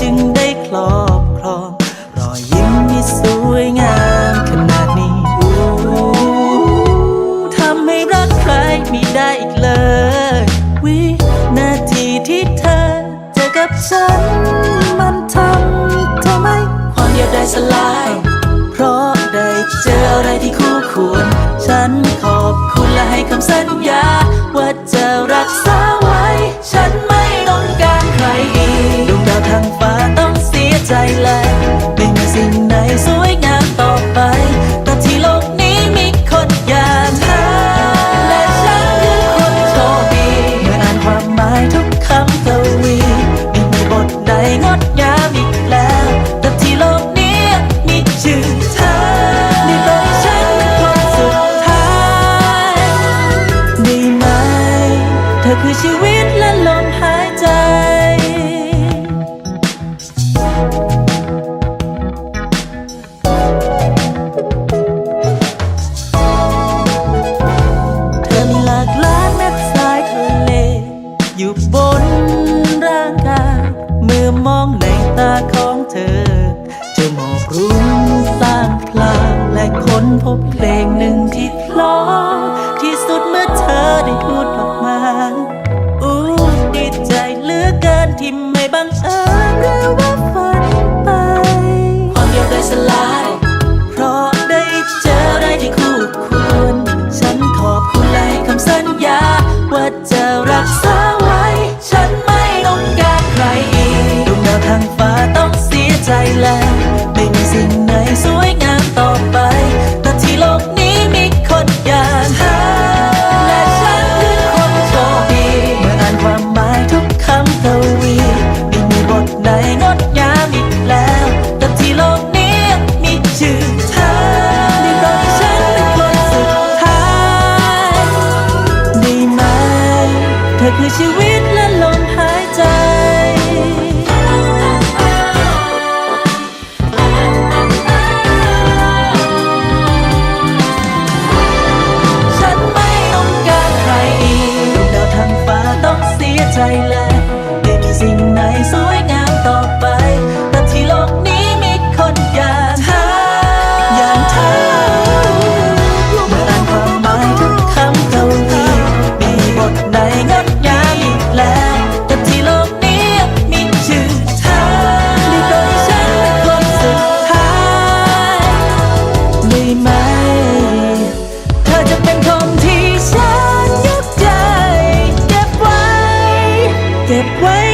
จึงได้ครอบครอง รอยยิ้มที่สวยงามขนาดนี้ทำให้รักใครไม่ได้อีกเลย วินาทีที่เธอเจอกับฉัน มันทำทำไมความอยากได้สลาย เพราะได้เจออะไรที่คู่ควร ฉันขอบคุณและให้คำสัญญา ว่าจะรักษาไว้ฉันมา ชีวิตและลมหายใจ เธอมีหลากหลายเม็ดทรายทะเล อยู่บนร่างกายเมื่อมอง ที่ไม่บังเอิญหรือว่าฝันไปความเดียวได้สลาย เพราะได้เจอได้ที่คู่ควร ฉันขอบคุณและให้คำสัญญา อคือชีวิตและลมหายใจฉันไม่ต้องการใครอีกดวงดาวทางฟ้าต้องเสียใจเลยไม่มีสิ่งไหนสวยงาม หม เธอจะเป็นคนที่ฉันยกใจเก็บไว้ เก็บไว้